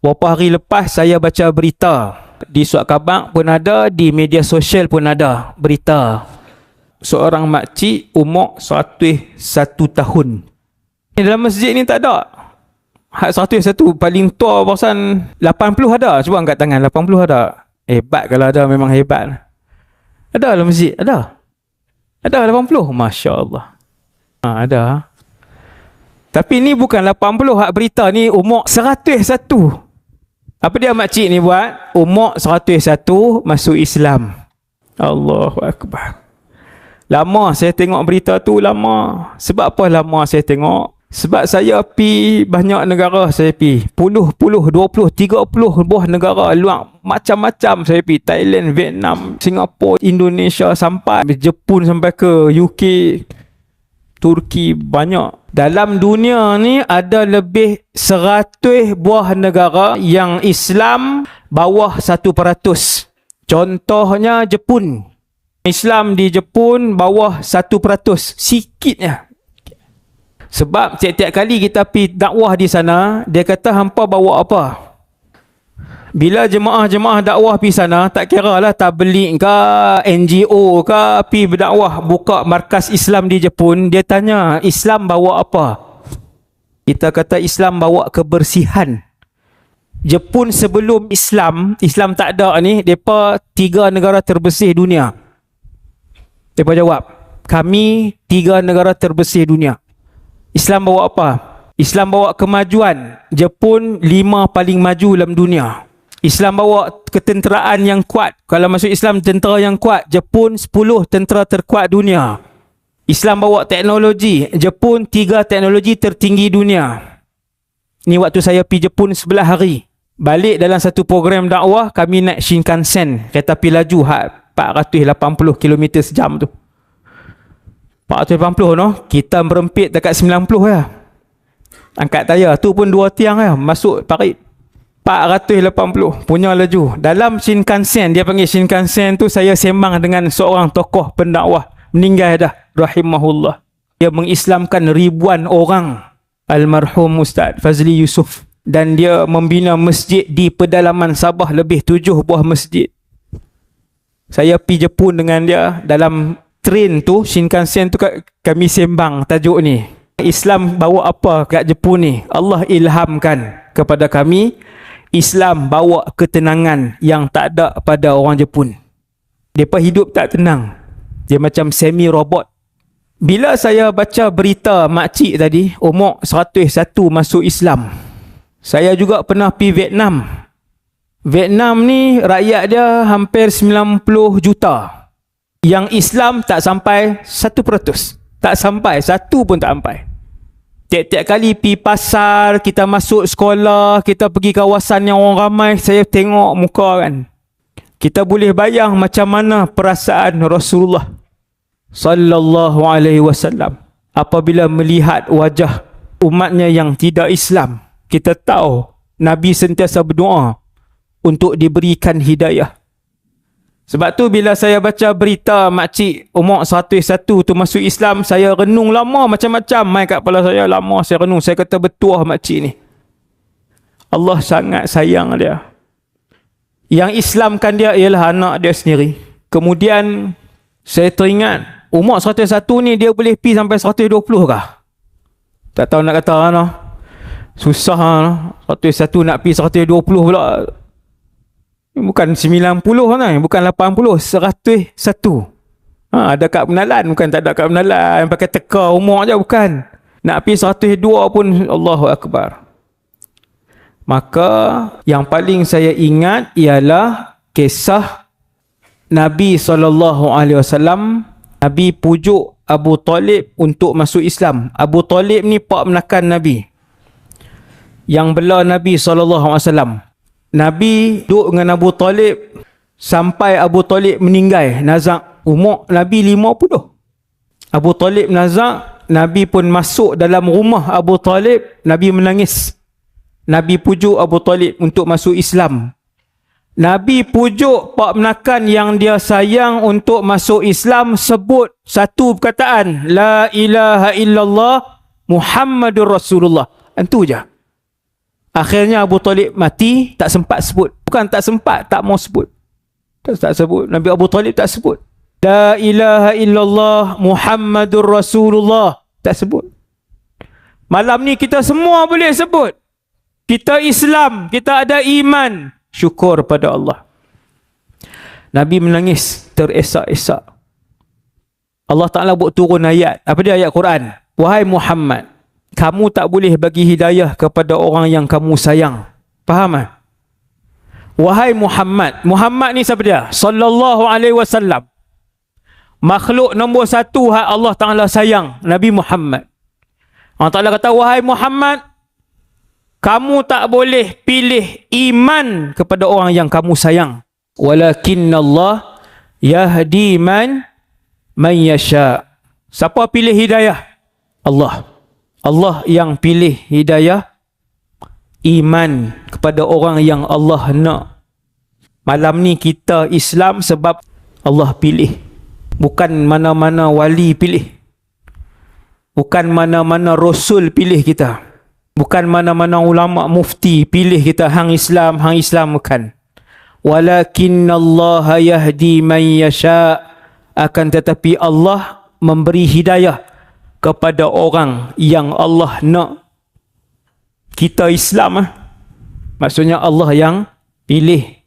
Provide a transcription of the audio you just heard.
Beberapa hari lepas saya baca berita di surat khabar pun ada, di media sosial pun ada berita seorang makcik umur 101 tahun. Dalam masjid ni tak ada. Hak 101 paling tua pasal 80 ada. Cuba angkat tangan 80 ada. Hebat kalau ada memang hebat. Ada dalam masjid, ada. Ada 80, Masya Allah. Ha, ada. Tapi ni bukan 80 hak berita ni umur 101. Apa dia makcik ni buat? Umur 101 masuk Islam. Allahu Akbar. Lama saya tengok berita tu lama. Sebab apa lama saya tengok? Sebab saya pi banyak negara saya pi. Puluh, puluh, dua puluh, tiga puluh buah negara luar. Macam-macam saya pi. Thailand, Vietnam, Singapura, Indonesia sampai Jepun sampai ke UK. Turki banyak. Dalam dunia ni ada lebih seratus buah negara yang Islam bawah satu peratus. Contohnya Jepun. Islam di Jepun bawah satu peratus. Sikitnya. Sebab tiap-tiap kali kita pergi dakwah di sana, dia kata hampa bawa apa? Bila jemaah-jemaah dakwah pergi sana, tak kira lah tablik ke, NGO ke, pergi berdakwah buka markas Islam di Jepun, dia tanya, Islam bawa apa? Kita kata Islam bawa kebersihan. Jepun sebelum Islam, Islam tak ada ni, mereka tiga negara terbersih dunia. Mereka jawab, kami tiga negara terbersih dunia. Islam bawa apa? Islam bawa kemajuan. Jepun lima paling maju dalam dunia. Islam bawa ketenteraan yang kuat. Kalau masuk Islam tentera yang kuat, Jepun 10 tentera terkuat dunia. Islam bawa teknologi, Jepun 3 teknologi tertinggi dunia. Ni waktu saya pergi Jepun sebelah hari. Balik dalam satu program dakwah, kami naik Shinkansen, kereta api laju hak 480 km sejam tu. 480 no, kita merempit dekat 90 ya. Angkat tayar tu pun dua tiang ya, masuk parit 480 punya laju. Dalam Shinkansen, dia panggil Shinkansen tu saya sembang dengan seorang tokoh pendakwah meninggal dah rahimahullah. Dia mengislamkan ribuan orang. Almarhum Ustaz Fazli Yusuf dan dia membina masjid di pedalaman Sabah lebih tujuh buah masjid. Saya pergi Jepun dengan dia dalam train tu Shinkansen tu kami sembang tajuk ni. Islam bawa apa kat Jepun ni? Allah ilhamkan kepada kami Islam bawa ketenangan yang tak ada pada orang Jepun. Mereka hidup tak tenang. Dia macam semi robot. Bila saya baca berita makcik tadi, umur 101 masuk Islam. Saya juga pernah pergi Vietnam. Vietnam ni rakyat dia hampir 90 juta. Yang Islam tak sampai 1%. Tak sampai, satu pun tak sampai. Tiap-tiap kali pi pasar, kita masuk sekolah, kita pergi kawasan yang orang ramai, saya tengok muka kan. Kita boleh bayang macam mana perasaan Rasulullah sallallahu alaihi wasallam apabila melihat wajah umatnya yang tidak Islam. Kita tahu Nabi sentiasa berdoa untuk diberikan hidayah. Sebab tu bila saya baca berita makcik umur 101 tu masuk Islam, saya renung lama macam-macam mai kat kepala saya lama saya renung. Saya kata betul makcik ni. Allah sangat sayang dia. Yang Islamkan dia ialah anak dia sendiri. Kemudian saya teringat umur 101 ni dia boleh pi sampai 120 kah? Tak tahu nak kata mana. Susah lah. 101 nak pi 120 pula Bukan 90 kan? Bukan 80. 101. Ha, ada kad penalan. Bukan tak ada kad penalan. Pakai teka umur je. Bukan. Nak pergi 102 pun Allahu Akbar. Maka yang paling saya ingat ialah kisah Nabi SAW. Nabi pujuk Abu Talib untuk masuk Islam. Abu Talib ni pak menakan Nabi. Yang bela Nabi SAW. Nabi duduk dengan Abu Talib sampai Abu Talib meninggal. Nazak umur Nabi 50. Abu Talib nazak, Nabi pun masuk dalam rumah Abu Talib, Nabi menangis. Nabi pujuk Abu Talib untuk masuk Islam. Nabi pujuk pak menakan yang dia sayang untuk masuk Islam sebut satu perkataan la ilaha illallah Muhammadur Rasulullah. Itu je. Akhirnya Abu Talib mati, tak sempat sebut. Bukan tak sempat, tak mau sebut. Tak, tak sebut. Nabi Abu Talib tak sebut. La ilaha illallah Muhammadur Rasulullah. Tak sebut. Malam ni kita semua boleh sebut. Kita Islam, kita ada iman. Syukur pada Allah. Nabi menangis teresak-esak. Allah Ta'ala buat turun ayat. Apa dia ayat Quran? Wahai Muhammad, kamu tak boleh bagi hidayah kepada orang yang kamu sayang. Faham tak? Wahai Muhammad. Muhammad ni siapa dia? Sallallahu alaihi wasallam. Makhluk nombor satu hak Allah Ta'ala sayang. Nabi Muhammad. Allah Ta'ala kata, Wahai Muhammad, kamu tak boleh pilih iman kepada orang yang kamu sayang. Walakin Allah yahdi man man yasha. Siapa pilih hidayah? Allah. Allah yang pilih hidayah iman kepada orang yang Allah nak. Malam ni kita Islam sebab Allah pilih. Bukan mana-mana wali pilih. Bukan mana-mana rasul pilih kita. Bukan mana-mana ulama mufti pilih kita hang Islam, hang Islam bukan. Walakin Allah yahdi man yasha. Akan tetapi Allah memberi hidayah kepada orang yang Allah nak kita Islam ah. Maksudnya Allah yang pilih